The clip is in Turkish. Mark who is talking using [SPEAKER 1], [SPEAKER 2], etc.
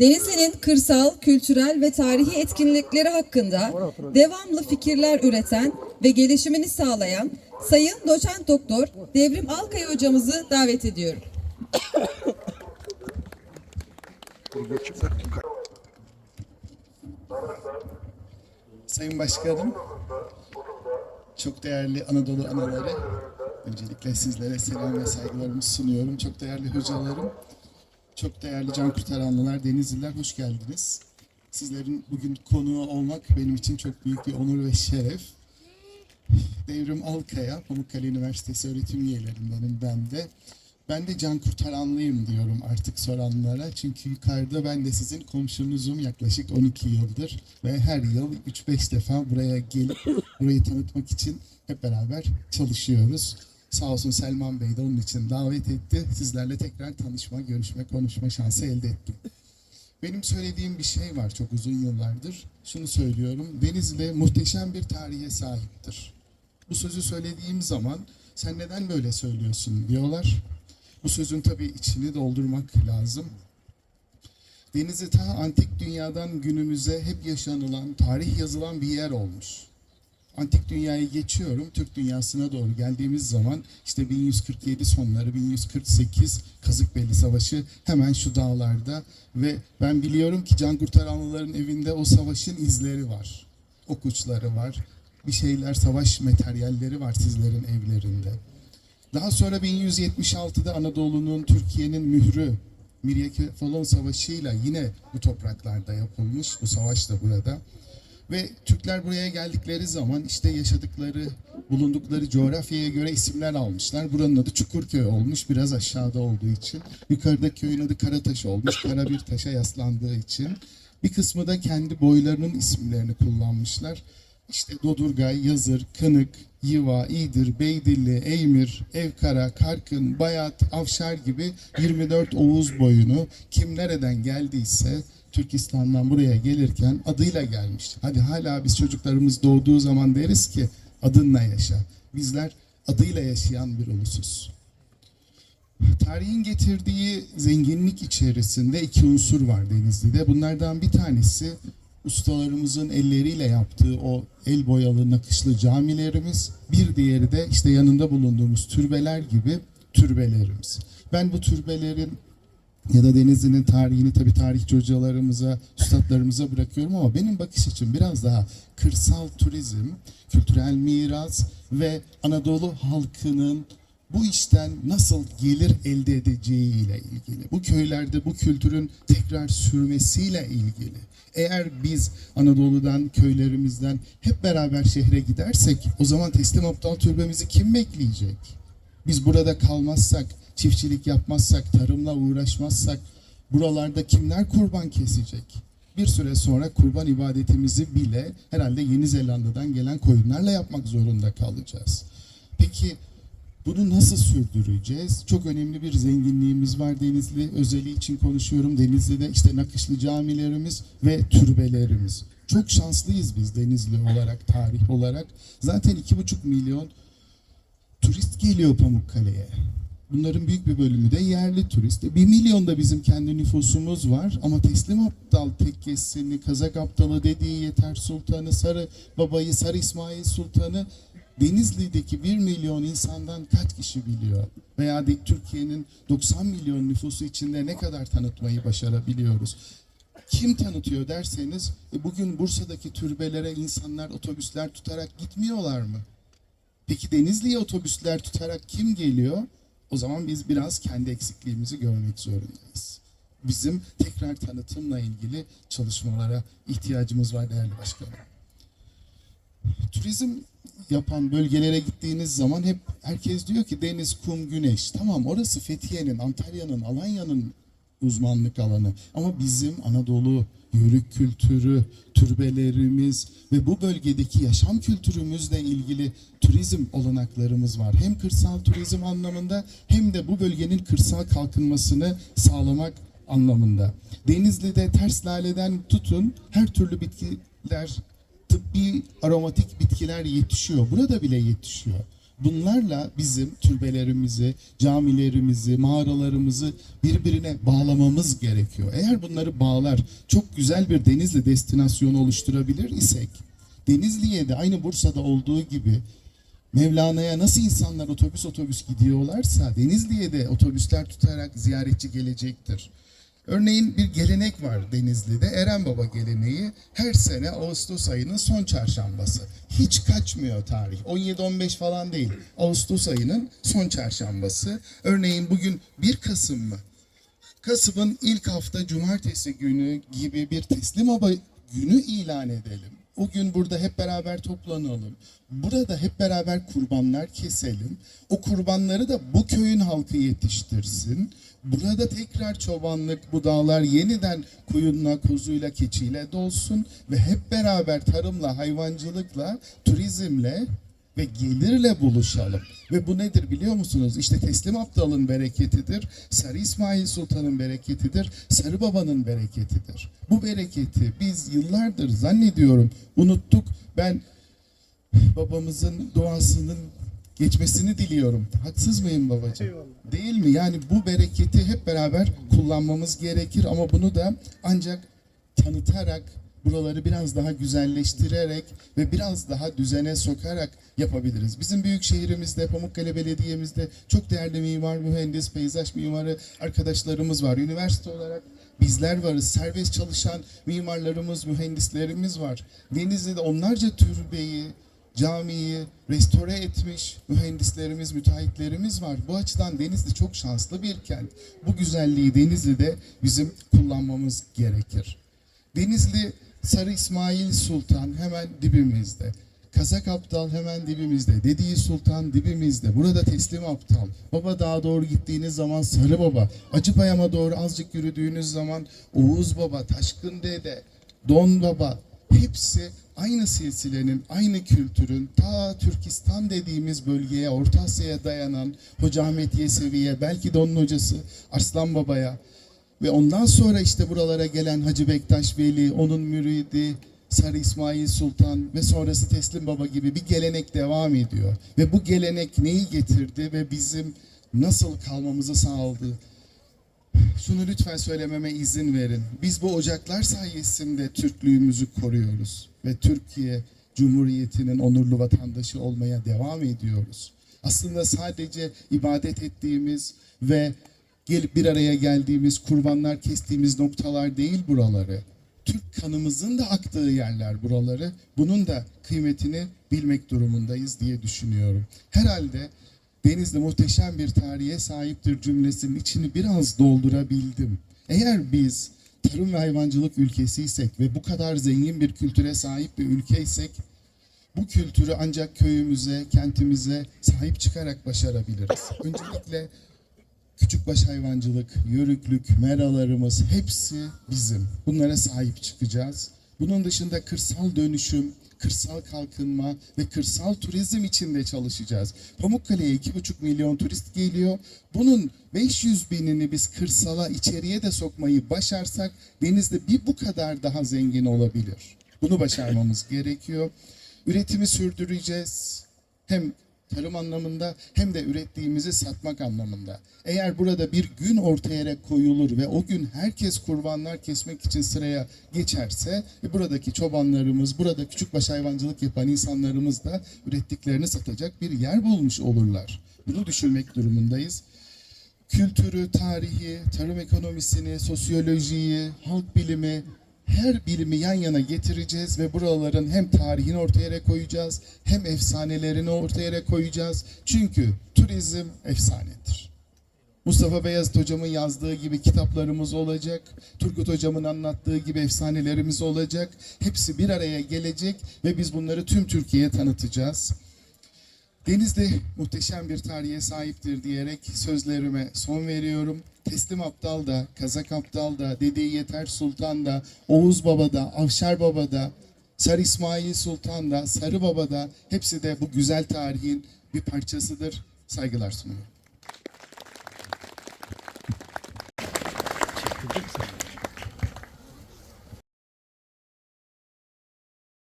[SPEAKER 1] Denizli'nin kırsal, kültürel ve tarihi etkinlikleri hakkında devamlı fikirler üreten ve gelişimini sağlayan Sayın Doçent Doktor Devrim Alkaya hocamızı davet ediyorum.
[SPEAKER 2] Sayın Başkanım, çok değerli Anadolu anaları, öncelikle sizlere selam ve saygılarımı sunuyorum. Çok değerli hocalarım, çok değerli can kurtaranlılar, denizliler hoş geldiniz. Sizlerin bugün konuğu olmak benim için çok büyük bir onur ve şeref. Devrim Alkaya, Pamukkale Üniversitesi öğretim üyelerindenim ben de. Ben de can kurtaranlıyım diyorum artık soranlara. Çünkü yukarıda ben de sizin komşunuzum yaklaşık 12 yıldır. Ve her yıl 3-5 defa buraya gelip burayı tanıtmak için hep beraber çalışıyoruz. Sağ olsun Selman Bey de onun için davet etti. Sizlerle tekrar tanışma, görüşme, konuşma şansı elde ettim. Benim söylediğim bir şey var çok uzun yıllardır. Şunu söylüyorum. Denizli muhteşem bir tarihe sahiptir. Bu sözü söylediğim zaman sen neden böyle söylüyorsun diyorlar. Bu sözün tabii içini doldurmak lazım. Denizli ta antik dünyadan günümüze hep yaşanılan, tarih yazılan bir yer olmuş. Antik dünyayı geçiyorum, Türk dünyasına doğru geldiğimiz zaman işte 1147 sonları, 1148 Kazıkbeli Savaşı hemen şu dağlarda ve ben biliyorum ki can kurtaranlıların evinde o savaşın izleri var. Ok uçları var, bir şeyler, savaş materyalleri var sizlerin evlerinde. Daha sonra 1176'da Anadolu'nun, Türkiye'nin mührü Miryakefalon Savaşı'yla yine bu topraklarda yapılmış. Bu savaş da burada. Ve Türkler buraya geldikleri zaman işte yaşadıkları, bulundukları coğrafyaya göre isimler almışlar. Buranın adı Çukurköy olmuş biraz aşağıda olduğu için. Yukarıda köyün adı Karataş olmuş, kara bir taşa yaslandığı için. Bir kısmı da kendi boylarının isimlerini kullanmışlar. İşte Dodurgay, Yazır, Kınık, Yiva, İğdir, Beydilli, Eymir, Evkara, Karkın, Bayat, Avşar gibi 24 Oğuz boyunu kim nereden geldiyse Türkistan'dan buraya gelirken adıyla gelmiş. Hadi hala biz çocuklarımız doğduğu zaman deriz ki adınla yaşa. Bizler adıyla yaşayan bir ulusuz. Tarihin getirdiği zenginlik içerisinde iki unsur var Denizli'de. Bunlardan bir tanesi ustalarımızın elleriyle yaptığı o el boyalı nakışlı camilerimiz. Bir diğeri de işte yanında bulunduğumuz türbeler gibi türbelerimiz. Ben bu türbelerin ya da Denizli'nin tarihini tabii tarihçi hocalarımıza, üstadlarımıza bırakıyorum ama benim bakış açım biraz daha kırsal turizm, kültürel miras ve Anadolu halkının bu işten nasıl gelir elde edeceğiyle ilgili. Bu köylerde bu kültürün tekrar sürmesiyle ilgili. Eğer biz Anadolu'dan, köylerimizden hep beraber şehre gidersek o zaman teslim aptal türbemizi kim bekleyecek? Biz burada kalmazsak, çiftçilik yapmazsak, tarımla uğraşmazsak buralarda kimler kurban kesecek? Bir süre sonra kurban ibadetimizi bile herhalde Yeni Zelanda'dan gelen koyunlarla yapmak zorunda kalacağız. Peki bunu nasıl sürdüreceğiz? Çok önemli bir zenginliğimiz var Denizli. Özeli için konuşuyorum. Denizli'de işte nakışlı camilerimiz ve türbelerimiz. Çok şanslıyız biz Denizli olarak, tarih olarak. Zaten iki buçuk milyon turist geliyor Pamukkale'ye. Bunların büyük bir bölümü de yerli turist. E, Bir milyon da bizim kendi nüfusumuz var ama teslim aptal tekkesini, Kazak aptalı dediği Yeter Sultanı, Sarı Baba'yı, Sarı İsmail Sultanı Denizli'deki 1 milyon insandan kaç kişi biliyor? Veya Türkiye'nin 90 milyon nüfusu içinde ne kadar tanıtmayı başarabiliyoruz? Kim tanıtıyor derseniz e, bugün Bursa'daki türbelere insanlar otobüsler tutarak gitmiyorlar mı? Peki Denizli'ye otobüsler tutarak kim geliyor? O zaman biz biraz kendi eksikliğimizi görmek zorundayız. Bizim tekrar tanıtımla ilgili çalışmalara ihtiyacımız var değerli başkanım. Turizm yapan bölgelere gittiğiniz zaman hep herkes diyor ki deniz, kum, güneş. Tamam orası Fethiye'nin, Antalya'nın, Alanya'nın uzmanlık alanı. Ama bizim Anadolu yörük kültürü, türbelerimiz ve bu bölgedeki yaşam kültürümüzle ilgili turizm olanaklarımız var. Hem kırsal turizm anlamında hem de bu bölgenin kırsal kalkınmasını sağlamak anlamında. Denizli'de ters laleden tutun her türlü bitkiler tıbbi aromatik bitkiler yetişiyor. Burada bile yetişiyor. Bunlarla bizim türbelerimizi, camilerimizi, mağaralarımızı birbirine bağlamamız gerekiyor. Eğer bunları bağlar, çok güzel bir Denizli destinasyonu oluşturabilir isek, Denizli'ye de aynı Bursa'da olduğu gibi Mevlana'ya nasıl insanlar otobüs otobüs gidiyorlarsa Denizli'ye de otobüsler tutarak ziyaretçi gelecektir. Örneğin bir gelenek var Denizli'de Eren Baba geleneği her sene Ağustos ayının son çarşambası. Hiç kaçmıyor tarih. 17-15 falan değil. Ağustos ayının son çarşambası. Örneğin bugün 1 Kasım mı? Kasım'ın ilk hafta cumartesi günü gibi bir teslim baba günü ilan edelim. O gün burada hep beraber toplanalım. Burada hep beraber kurbanlar keselim. O kurbanları da bu köyün halkı yetiştirsin. Burada tekrar çobanlık, budağlar yeniden koyunla, kuzuyla, keçiyle dolsun ve hep beraber tarımla, hayvancılıkla, turizmle ve gelirle buluşalım. Ve bu nedir biliyor musunuz? İşte Teslim Aptal'ın bereketidir. Sarı İsmail Sultan'ın bereketidir. Sarı Baba'nın bereketidir. Bu bereketi biz yıllardır zannediyorum unuttuk. Ben babamızın duasının geçmesini diliyorum. Haksız mıyım babacığım? Değil mi? Yani bu bereketi hep beraber kullanmamız gerekir ama bunu da ancak tanıtarak, buraları biraz daha güzelleştirerek ve biraz daha düzene sokarak yapabiliriz. Bizim büyük şehrimizde, Pamukkale Belediye'mizde çok değerli mimar, mühendis, peyzaj mimarı arkadaşlarımız var. Üniversite olarak bizler varız. Serbest çalışan mimarlarımız, mühendislerimiz var. Denizli'de onlarca türbeyi, camiyi restore etmiş mühendislerimiz, müteahhitlerimiz var. Bu açıdan Denizli çok şanslı bir kent. Bu güzelliği Denizli'de bizim kullanmamız gerekir. Denizli Sarı İsmail Sultan hemen dibimizde. Kazak Aptal hemen dibimizde. Dediği Sultan dibimizde. Burada Teslim Aptal. Baba Dağa doğru gittiğiniz zaman Sarı Baba. Acıpayam'a doğru azıcık yürüdüğünüz zaman Oğuz Baba, Taşkın Dede, Don Baba. Hepsi aynı silsilenin, aynı kültürün ta Türkistan dediğimiz bölgeye, Orta Asya'ya dayanan Hoca Ahmet Yesevi'ye, belki de onun hocası Arslan Baba'ya, ve ondan sonra işte buralara gelen Hacı Bektaş Veli, onun müridi, Sarı İsmail Sultan ve sonrası Teslim Baba gibi bir gelenek devam ediyor. Ve bu gelenek neyi getirdi ve bizim nasıl kalmamızı sağladı? Şunu lütfen söylememe izin verin. Biz bu ocaklar sayesinde Türklüğümüzü koruyoruz ve Türkiye Cumhuriyeti'nin onurlu vatandaşı olmaya devam ediyoruz. Aslında sadece ibadet ettiğimiz ve gelip bir araya geldiğimiz, kurbanlar kestiğimiz noktalar değil buraları. Türk kanımızın da aktığı yerler buraları. Bunun da kıymetini bilmek durumundayız diye düşünüyorum. Herhalde Denizli muhteşem bir tarihe sahiptir cümlesinin içini biraz doldurabildim. Eğer biz tarım ve hayvancılık ülkesiysek ve bu kadar zengin bir kültüre sahip bir ülkeysek bu kültürü ancak köyümüze, kentimize sahip çıkarak başarabiliriz. Öncelikle küçükbaş hayvancılık, yörüklük, meralarımız hepsi bizim. Bunlara sahip çıkacağız. Bunun dışında kırsal dönüşüm, kırsal kalkınma ve kırsal turizm için de çalışacağız. Pamukkale'ye 2,5 milyon turist geliyor. Bunun 500 binini biz kırsala, içeriye de sokmayı başarsak denizde bir bu kadar daha zengin olabilir. Bunu başarmamız gerekiyor. Üretimi sürdüreceğiz. Hem tarım anlamında hem de ürettiğimizi satmak anlamında. Eğer burada bir gün ortaya koyulur ve o gün herkes kurbanlar kesmek için sıraya geçerse ve buradaki çobanlarımız, burada küçükbaş hayvancılık yapan insanlarımız da ürettiklerini satacak bir yer bulmuş olurlar. Bunu düşünmek durumundayız. Kültürü, tarihi, tarım ekonomisini, sosyolojiyi, halk bilimi, her bilimi yan yana getireceğiz ve buraların hem tarihini ortaya koyacağız hem efsanelerini ortaya koyacağız. Çünkü turizm efsanedir. Mustafa Beyazıt hocamın yazdığı gibi kitaplarımız olacak. Turgut hocamın anlattığı gibi efsanelerimiz olacak. Hepsi bir araya gelecek ve biz bunları tüm Türkiye'ye tanıtacağız. Denizli muhteşem bir tarihe sahiptir diyerek sözlerime son veriyorum. Teslim Aptal da, Kazak Aptal da, Dede Yeter Sultan da, Oğuz Baba da, Avşar Baba da, Sarı İsmail Sultan da, Sarı Baba da hepsi de bu güzel tarihin bir parçasıdır. Saygılar sunuyorum.